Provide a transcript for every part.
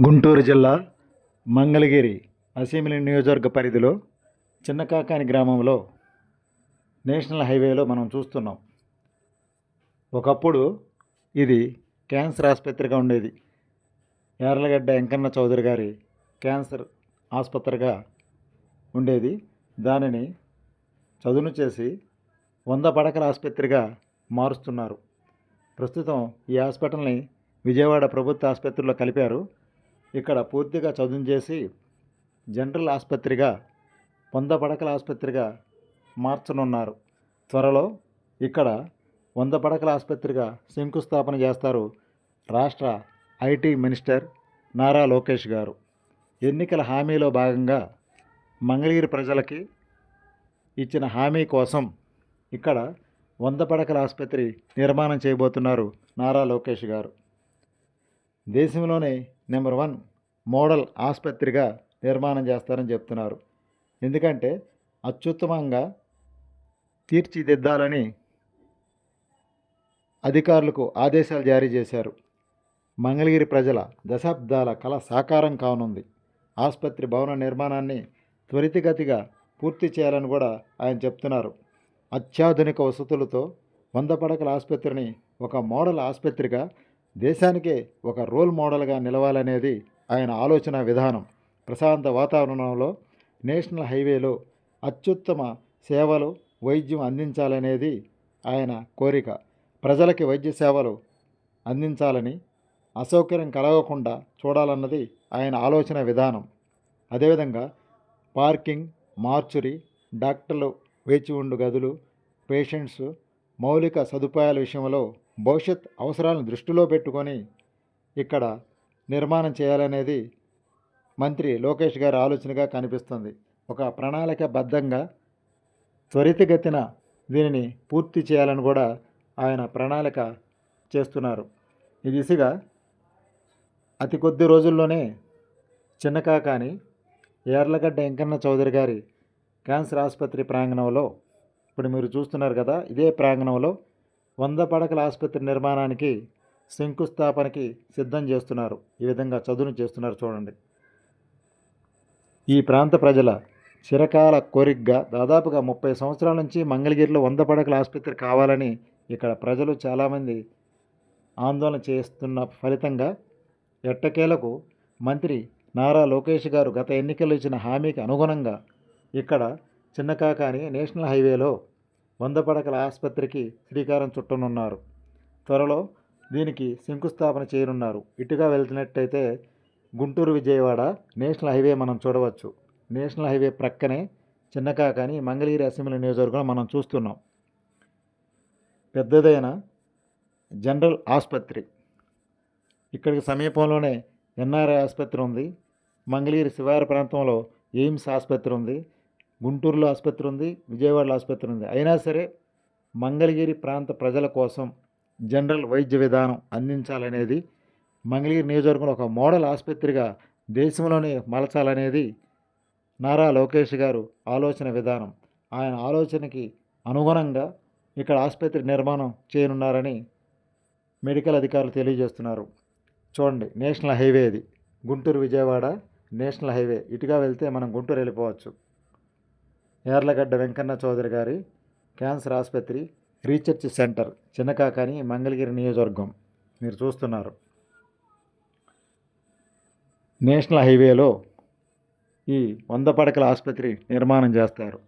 గుంటూరు జిల్లా మంగళగిరి అసెంబ్లీ నియోజకవర్గ పరిధిలో చిన్నకాకాని గ్రామంలో నేషనల్ హైవేలో మనం చూస్తున్నాం. ఒకప్పుడు ఇది క్యాన్సర్ ఆసుపత్రిగా ఉండేది. యార్లగడ్డ వెంకన్న చౌదరి గారి క్యాన్సర్ ఆసుపత్రిగా ఉండేది. దానిని చదును చేసి వంద పడకల ఆసుపత్రిగా మారుస్తున్నారు. ప్రస్తుతం ఈ హాస్పిటల్ని విజయవాడ ప్రభుత్వ ఆసుపత్రిలో కలిపారు. ఇక్కడ పూర్తిగా చదును చేసి జనరల్ ఆసుపత్రిగా వంద పడకల ఆసుపత్రిగా మార్చనున్నారు. త్వరలో ఇక్కడ వంద పడకల ఆసుపత్రిగా శంకుస్థాపన చేస్తారు రాష్ట్ర ఐటీ మినిస్టర్ నారా లోకేష్ గారు. ఎన్నికల హామీలో భాగంగా మంగళగిరి ప్రజలకి ఇచ్చిన హామీ కోసం ఇక్కడ వంద పడకల ఆసుపత్రి నిర్మాణం చేయబోతున్నారు నారా లోకేష్ గారు. దేశంలోనే నెంబర్ వన్ మోడల్ ఆసుపత్రిగా నిర్మాణం చేస్తారని చెప్తున్నారు. ఎందుకంటే అత్యుత్తమంగా తీర్చిదిద్దాలని అధికారులకు ఆదేశాలు జారీ చేశారు. మంగళగిరి ప్రజల దశాబ్దాల కళ సాకారం కానుంది. ఆసుపత్రి భవన నిర్మాణాన్ని త్వరితగతిగా పూర్తి చేయాలని కూడా ఆయన చెప్తున్నారు. అత్యాధునిక వసతులతో వంద పడకల ఆసుపత్రిని ఒక మోడల్ ఆసుపత్రిగా దేశానికే ఒక రోల్ మోడల్గా నిలవాలనేది ఆయన ఆలోచన విధానం ప్రశాంత వాతావరణంలో నేషనల్ హైవేలో అత్యుత్తమ సేవలు వైద్యం అందించాలనేది ఆయన కోరిక. ప్రజలకి వైద్య సేవలు అందించాలని అసౌకర్యం కలగకుండా చూడాలన్నది ఆయన ఆలోచన విధానం. అదేవిధంగా పార్కింగ్ మార్చురీ డాక్టర్లు వేచి ఉండు గదులు పేషెంట్స్ మౌలిక సదుపాయాల విషయంలో భవిష్యత్ అవసరాలను దృష్టిలో పెట్టుకొని ఇక్కడ నిర్మాణం చేయాలనేది మంత్రి లోకేష్ గారి ఆలోచనగా కనిపిస్తుంది. ఒక ప్రణాళికబద్ధంగా త్వరితగతిన దీనిని పూర్తి చేయాలని కూడా ఆయన ప్రణాళిక చేస్తున్నారు. ఈ దిశగా అతి కొద్ది రోజుల్లోనే చిన్నకాకాని ఏర్లగడ్డ వెంకన్న చౌదరి గారి క్యాన్సర్ ఆసుపత్రి ప్రాంగణంలో ఇప్పుడు మీరు చూస్తున్నారు కదా ఇదే ప్రాంగణంలో వంద పడకల ఆసుపత్రి నిర్మాణానికి శంకుస్థాపనకి సిద్ధం చేస్తున్నారు. ఈ విధంగా చదును చేస్తున్నారు చూడండి. ఈ ప్రాంత ప్రజల చిరకాల కోరికగా దాదాపుగా ముప్పై సంవత్సరాల నుంచి మంగళగిరిలో వంద పడకల ఆసుపత్రి కావాలని ఇక్కడ ప్రజలు చాలామంది ఆందోళన చేస్తున్న ఫలితంగా ఎట్టకేలకు మంత్రి నారా లోకేష్ గారు గత ఎన్నికల్లో ఇచ్చిన హామీకి అనుగుణంగా ఇక్కడ చిన్నకాకాని నేషనల్ హైవేలో వంద పడకల ఆసుపత్రికి శ్రీకారం చుట్టనున్నారు. త్వరలో దీనికి శంకుస్థాపన చేయనున్నారు. ఇటుగా వెళ్తున్నట్టయితే గుంటూరు విజయవాడ నేషనల్ హైవే మనం చూడవచ్చు. నేషనల్ హైవే ప్రక్కనే చిన్నకాకాని మంగళగిరి అసెంబ్లీ నియోజకవర్గం మనం చూస్తున్నాం. పెద్దదైన జనరల్ ఆసుపత్రి. ఇక్కడికి సమీపంలోనే ఎన్ఆర్ఐ ఆసుపత్రి ఉంది. మంగళగిరి శివారు ప్రాంతంలో ఎయిమ్స్ ఆసుపత్రి ఉంది. గుంటూరులో ఆసుపత్రి ఉంది. విజయవాడలో ఆసుపత్రి ఉంది. అయినా సరే మంగళగిరి ప్రాంత ప్రజల కోసం జనరల్ వైద్య విధానం అందించాలనేది మంగళగిరి నియోజకవర్గంలో ఒక మోడల్ ఆసుపత్రిగా దేశంలోనే మలచాలనేది నారా లోకేష్ గారు ఆలోచన విధానం. ఆయన ఆలోచనకి అనుగుణంగా ఇక్కడ ఆసుపత్రి నిర్మాణం చేయనున్నారని మెడికల్ అధికారులు తెలియజేస్తున్నారు. చూడండి నేషనల్ హైవే ఇది. Guntur Vijayawada national highway. ఇటుగా వెళ్తే మనం గుంటూరు వెళ్ళిపోవచ్చు. యార్లగడ్డ వెంకన్న చౌదరి గారి క్యాన్సర్ ఆసుపత్రి రీసెర్చ్ సెంటర్ చిన్నకాకాని మంగళగిరి నియోజకవర్గం. మీరు చూస్తున్నారు. నేషనల్ హైవేలో ఈ వంద పడకల ఆసుపత్రి నిర్మాణం చేస్తారు.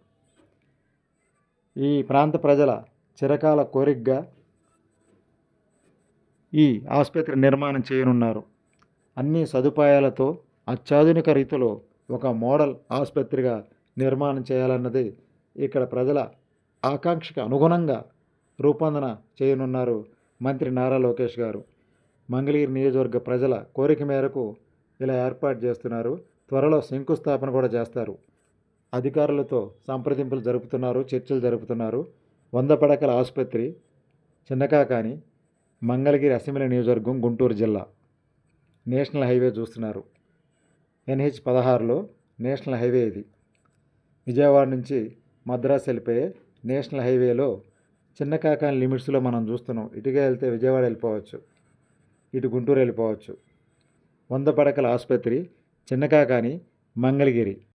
ఈ ప్రాంత ప్రజల చిరకాల కోరికగా ఈ ఆసుపత్రి నిర్మాణం చేయనున్నారు. అన్ని సదుపాయాలతో అత్యాధునిక రీతిలో ఒక మోడల్ ఆసుపత్రిగా నిర్మాణం చేయాలన్నది ఇక్కడ ప్రజల ఆకాంక్షకు అనుగుణంగా రూపొందన చేయనున్నారు మంత్రి నారా లోకేష్ గారు. మంగళగిరి నియోజకవర్గ ప్రజల కోరిక మేరకు ఇలా ఏర్పాటు చేస్తున్నారు. త్వరలో శంకుస్థాపన కూడా చేస్తారు. అధికారులతో సంప్రదింపులు జరుపుతున్నారు చర్చలు జరుపుతున్నారు. వంద పడకల ఆసుపత్రి చిన్నకాకాని మంగళగిరి అసెంబ్లీ నియోజకవర్గం గుంటూరు జిల్లా. నేషనల్ హైవే చూస్తున్నారు. ఎన్హెచ్ పదహారులో నేషనల్ హైవే ఇది. విజయవాడ నుంచి మద్రాసు వెళ్ళిపోయే నేషనల్ హైవేలో చిన్న కాకాని లిమిట్స్లో మనం చూస్తున్నాం. ఇటుగా వెళ్తే విజయవాడ వెళ్ళిపోవచ్చు. ఇటు గుంటూరు వెళ్ళిపోవచ్చు. వంద పడకల ఆసుపత్రి చిన్నకాకాని మంగళగిరి.